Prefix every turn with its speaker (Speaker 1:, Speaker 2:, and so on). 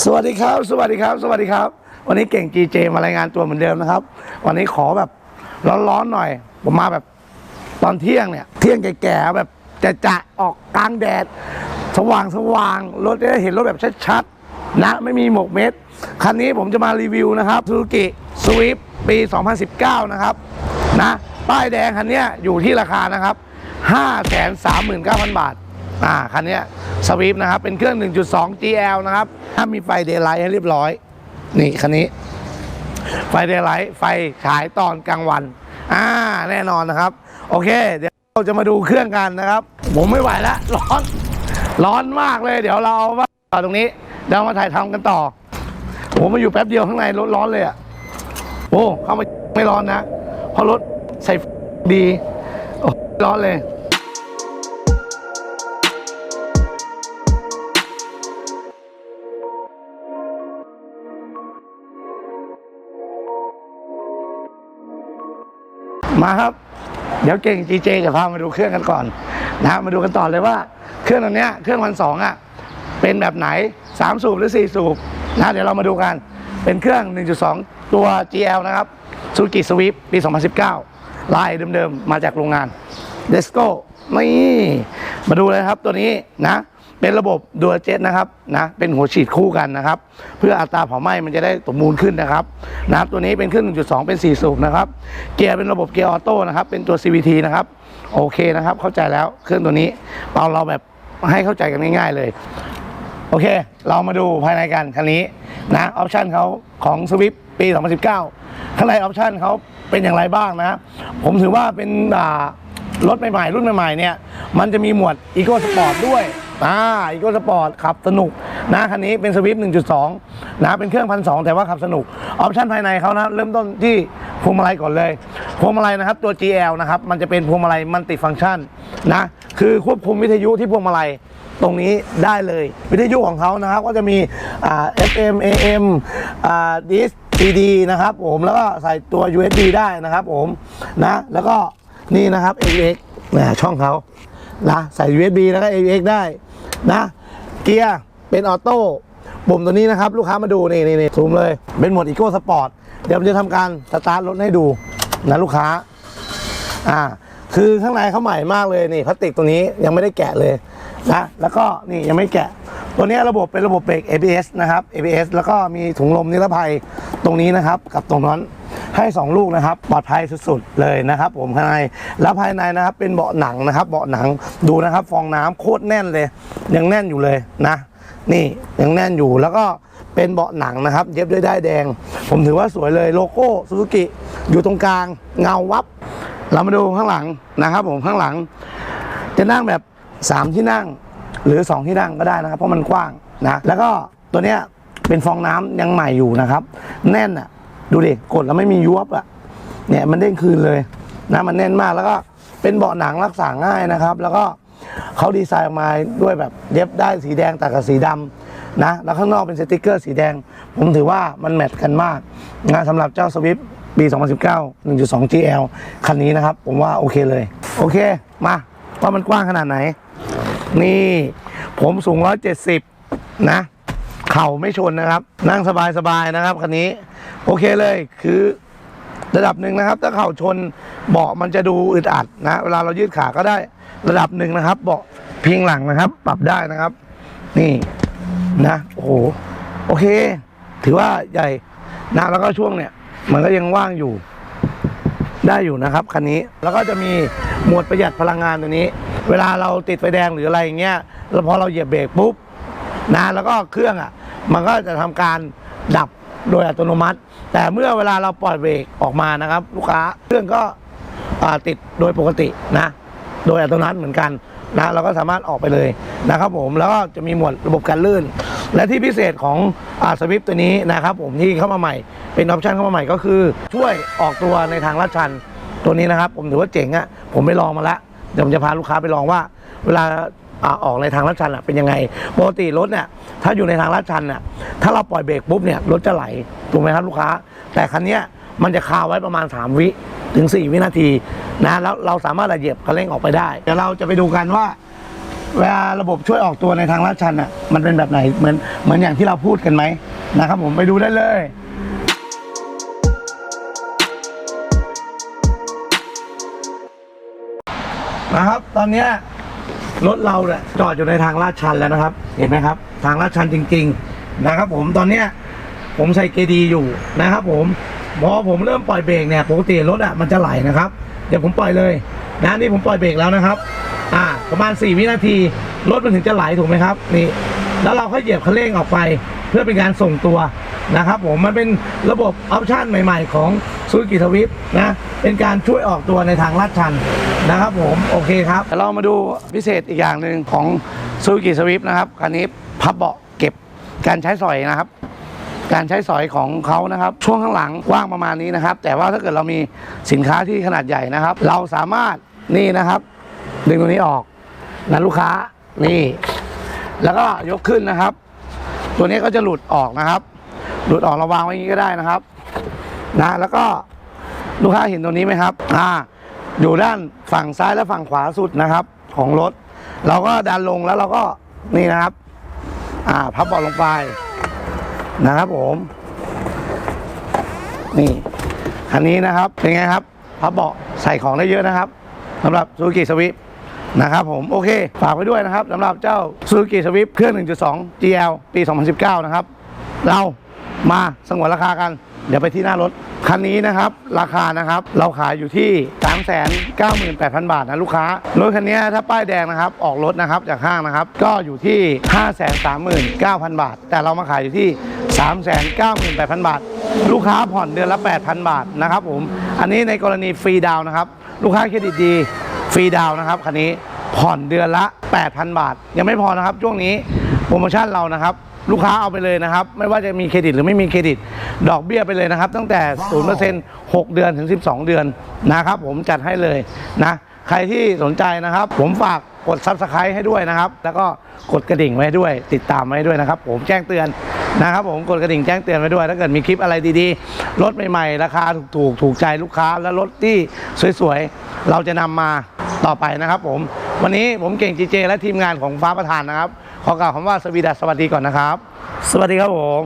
Speaker 1: สวัสดีครับ สวัสดีครับ สวัสดีครับ วันนี้เก่ง GJ มารายงานตัวเหมือนเดิมนะครับ วันนี้ขอแบบร้อนๆหน่อย ผมมาแบบตอนเที่ยงเนี่ย เที่ยงแก่ๆแบบจะจะออกกลางแดด สว่างสว่างรถจะได้เห็นรถแบบชัดๆนะไม่มีหมกเม็ด คันนี้ผมจะมารีวิวนะครับซูซูกิสวิฟปี 2019 นะครับ นะ ป้ายแดงคันนี้อยู่ที่ราคานะครับ 539,000 บาท อ่า คันนี้ สวิฟนะครับ เป็นเครื่อง 1.2 GL นะครับ ถ้ามีไฟเดย์ไลท์ให้เรียบร้อย นี่คันนี้ ไฟเดย์ไลท์ไฟฉายตอนกลางวัน อ่า แน่นอนนะครับ โอเค เดี๋ยวเราจะมาดูเครื่องกันนะครับ ผมไม่ไหวแล้ว ร้อน ร้อนมากเลย เดี๋ยวเราเอาว่าต่อตรงนี้เดี๋ยวมาถ่ายทำกันต่อ ผมมาอยู่แป๊บเดียวข้างในรถร้อนเลยอะโอ้ เข้ามาไม่ร้อนนะ เพราะรถใส่ดี โอ้ ร้อนเลย มาครับ เดี๋ยวเก่ง GJ จะพามาดูเครื่องกันก่อนนะมาดูกันต่อเลยว่า เครื่องตัวเนี้ยเครื่องวันสองอะเป็นแบบไหน 3 สูบหรือ 4 สูบนะเดี๋ยวเรามาดูกันเป็นเครื่อง 1.2 ตัว GL นะครับ Suzuki Swift ปี 2019 ลายเดิมๆ มาจากโรงงาน Let's go นี่ มาดูเลยครับตัวนี้นะ เป็นระบบดัวเจ็ตนะครับนะเป็นหัวฉีดคู่กันนะครับ เพื่ออัตราเผาไหม้มันจะได้สมบูรณ์ขึ้นนะครับนะครับตัวนี้เป็นเครื่อง1.2 เป็น 4 สูบนะครับ เกียร์เป็นระบบเกียร์ออโต้นะครับ เป็นตัว CVT นะครับ โอเคนะครับ เข้าใจแล้วเครื่องตัวนี้เราเราแบบให้เข้าใจกันง่ายๆเลย โอเค เรามาดูภายในกันคันนี้นะออปชันเขาของสวิฟปี 2019 ข้างในออปชันเขาเป็นอย่างไรบ้างนะผมถือว่าเป็นรถใหม่ๆ รุ่นใหม่ๆเนี่ยมันจะมีหมวด Eco Sport ด้วย อ่า Eco Sport ขับสนุกนะคันนี้เป็นสวิฟ1.2 นะเป็นเครื่องพันสแต่ว่าขับสนุก ออปชันภายในเขานะเริ่มต้นที่พวงมาลัยก่อนเลยพวงมาลัยนะครับตัว GL นะครับมันจะเป็นพวงมาลัยมัลติฟัง c t ชันนะคือควบคุมวิทยุที่พวงมาลัยตรงนี้ได้เลย วิทยุของเขานะครับก็จะมีอ่า FM AM อ่าดิส CD นะครับผมแล้วก็ใส่ตัว USB ได้นะครับผมนะแล้วก็นี่นะครับ AUX นะช่องเขานะใส่ USB แล้วก็ AUX ได้ นะ เกียร์เป็นออโต้ปุ่มตัวนี้นะครับ ลูกค้ามาดูนี่นี่นี่ซูมเลย เป็นโหมดอีโก้สปอร์ตเดี๋ยวผมจะทำการสตาร์ทรถให้ดูนะลูกค้า อ่า คือข้างในเขาใหม่มากเลยนี่พลาสติกตัวนี้ยังไม่ได้แกะเลยนะแล้วก็นี่ยังไม่แกะ ตัวนี้ระบบเป็นระบบเบรก ABS นะครับ ABS แล้วก็มีถุงลมนิรภัยตรงนี้นะครับ กับตรงนั้น ให้2ลูกนะครับปลอดภัยสุดๆเลยนะครับ ผมข้างในแล้วภายในนะครับเป็นเบาะหนังนะครับ เบาะหนังดูนะครับ ฟองน้ำโคตรแน่นเลย ยังแน่นอยู่เลยนะ นี่ยังแน่นอยู่แล้วก็เป็นเบาะหนังนะครับ เย็บด้วยด้ายแดง ผมถือว่าสวยเลยโลโก้ซูซูกิอยู่ตรงกลางเงาวับ เรามาดูข้างหลังนะครับ ผมข้างหลัง จะนั่งแบบ 3 ที่นั่งหรือ 2 ที่นั่งก็ได้นะครับ เพราะมันกว้างนะแล้วก็ตัวเนี้ยเป็นฟองน้ำยังใหม่อยู่นะครับ แน่นอะ ดูดิกดแล้วไม่มียุบอะเนี่ยมันเด้งคืนเลยนะมันแน่นมากแล้วก็เป็นเบาะหนังรักษาง่ายนะครับ แล้วก็เขาดีไซน์ออกมาด้วยแบบเย็บได้สีแดงตัดกับสีดำนะแล้วข้างนอกเป็นสติกเกอร์สีแดง ผมถือว่ามันแมทกันมากนะสำหรับเจ้าสวิฟปี 2019 1.2 GL คันนี้นะครับ ผมว่าโอเคเลย โอเคมาว่ามันกว้างขนาดไหน นี่ผมสูง 170 นะ เข่าไม่ชนนะครับ นั่งสบายๆนะครับคันนี้ โอเคเลยคือระดับหนึ่งนะครับ ถ้าเข่าชนเบาะมันจะดูอึดอัดนะ เวลาเรายืดขาก็ได้ระดับหนึ่งนะครับ เบาะพิงหลังนะครับ ปรับได้นะครับ นี่นะโอ้โหโอเค ถือว่าใหญ่นะแล้วก็ช่วงเนี่ย มันก็ยังว่างอยู่ ได้อยู่นะครับคันนี้แล้วก็จะมีหมวดประหยัดพลังงานตัวนี้ เวลาเราติดไฟแดงหรืออะไรอย่างเงี้ยแล้วพอเราเหยียบเบรกปุ๊บนะแล้วก็เครื่องอะ มันก็จะทำการดับโดยอัตโนมัติ แต่เมื่อเวลาเราปล่อยเบรกออกมานะครับ ลูกค้าเครื่องก็ติดโดยปกตินะ โดยอัตโนมัติเหมือนกันนะเราก็สามารถออกไปเลยนะครับผมแล้วก็จะมีหมวดระบบการลื่น และที่พิเศษของอสวิฟตัวนี้นะครับผมที่เข้ามาใหม่เป็นออปชันเข้ามาใหม่ก็คือ ช่วยออกตัวในทางลาดชันตัวนี้นะครับ ผมถือว่าเจ๋งอะ่ะผมไปลองมาแล้วเดี๋ยวผมจะพาลูกค้าไปลองว่า เวลา อ่าออกในทางลาดชันเป็นยังไงปกติรถเนี่ยถ้าอยู่ในทางลาดชันน่ะถ้าเราปล่อยเบรกปุ๊บเนี่ยรถจะไหลถูกไหมครับลูกค้า แต่คันนี้มันจะคาไว้ประมาณ 3 วิถึง 4 วินาทีนะแล้วเราสามารถระเหยียบคันเร่งออกไปได้ เดี๋ยวเราจะไปดูกันว่า เวลาระบบช่วยออกตัวในทางลาดชันอะมันเป็นแบบไหนเหมือนเหมือนอย่างที่เราพูดกันไหมนะครับผมไปดูได้เลยนะครับตอนนี้ รถเราเนี่ยจอดอยู่ในทางลาดชันแล้วนะครับ เห็นไหมครับ ทางลาดชันจริง ๆ นะครับ ผมตอนเนี้ยผมใส่เกดีอยู่นะครับผมพอผมเริ่มปล่อยเบรกเนี่ยปกติรถอะมันจะไหลนะครับ เดี๋ยวผมปล่อยเลยนะนี่ผมปล่อยเบรกแล้วนะครับ อ่า ประมาณ 4 วินาทีรถมันถึงจะไหลถูกไหมครับ นี่ แล้วเราก็เหยียบคันเร่งออกไป เพื่อเป็นการส่งตัว นะครับผมมันเป็นระบบออปชันใหม่ ๆ ของซูซูกิทวิปนะเป็นการช่วยออกตัวในทางลาดชันนะครับผมโอเคครับเรามาดูพิเศษอีกอย่างหนึ่งของซูซูกิสวิปนะครับคันนี้พับเบาะเก็บการใช้สอยนะครับ การใช้สอยของเขานะครับ ช่วงข้างหลังกว้างประมาณนี้นะครับ แต่ว่าถ้าเกิดเรามีสินค้าที่ขนาดใหญ่นะครับ เราสามารถนี่นะครับ ดึงตรงนี้ออกนะลูกค้านี่ แล้วก็ยกขึ้นนะครับ ตัวนี้ก็จะหลุดออกนะครับ หลุดออกเระวางไว้อย่างนี้ก็ได้นะครับนะแล้วก็ลูกค้าเห็นตัวนี้ไหมครับอ่าอยู่ด้านฝั่งซ้ายและฝั่งขวาสุดนะครับ ของรถ เราก็ดันลงแล้วเราก็นี่นะครับอ่าพับเบาะลงไปนะครับผมนี่คันนี้นะครับเป็นไงครับพับเบาะใส่ของได้เยอะนะครับสำหรับซูซูกิสวิปนะครับผมโอเค ฝากไว้ด้วยนะครับสำหรับเจ้าซูซูกิสวิปเครื่อง 1.2 GL ปี 2019 นะครับ เรา มาสงวนราคากัน เดี๋ยวไปที่หน้ารถ คันนี้นะครับ ราคานะครับ เราขายอยู่ที่ 398,000 บาทนะลูกค้ารถคันนี้ถ้าป้ายแดงนะครับ ออกรถนะครับจากห้างนะครับ ก็อยู่ที่ 539,000 บาท แต่เรามาขายอยู่ที่ 398,000 บาท ลูกค้าผ่อนเดือนละ 8,000 บาทนะครับผมอันนี้ในกรณีฟรีดาวนะครับ ลูกค้าเครดิตดีฟรีดาวน์นะครับคันนี้ผ่อนเดือนละ 8,000 บาท ยังไม่พอนะครับช่วงนี้โปรโมชั่นเรานะครับ ลูกค้าเอาไปเลยนะครับ ไม่ว่าจะมีเครดิตหรือไม่มีเครดิต ดอกเบี้ยไปเลยนะครับ ตั้งแต่ 0% 6 เดือนถึง 12 เดือนนะครับ ผมจัดให้เลยนะ ใครที่สนใจนะครับ ผมฝากกด Subscribe ให้ด้วยนะครับ แล้วก็กดกระดิ่งไว้ด้วย ติดตามไว้ด้วยนะครับ ผมแจ้งเตือนนะครับผมกดกระดิ่งแจ้งเตือนไว้ด้วย ถ้าเกิดมีคลิปอะไรดีๆ รถใหม่ๆ ราคาถูกๆ ถูกใจลูกค้า และรถที่สวยๆ เราจะนำมาต่อไปนะครับผม วันนี้ผมเก่งจีเจและทีมงานของฟ้าประธานนะครับ ขอกล่าวคำว่าสวีดัสสวัสดีก่อนนะครับ สวัสดีครับผม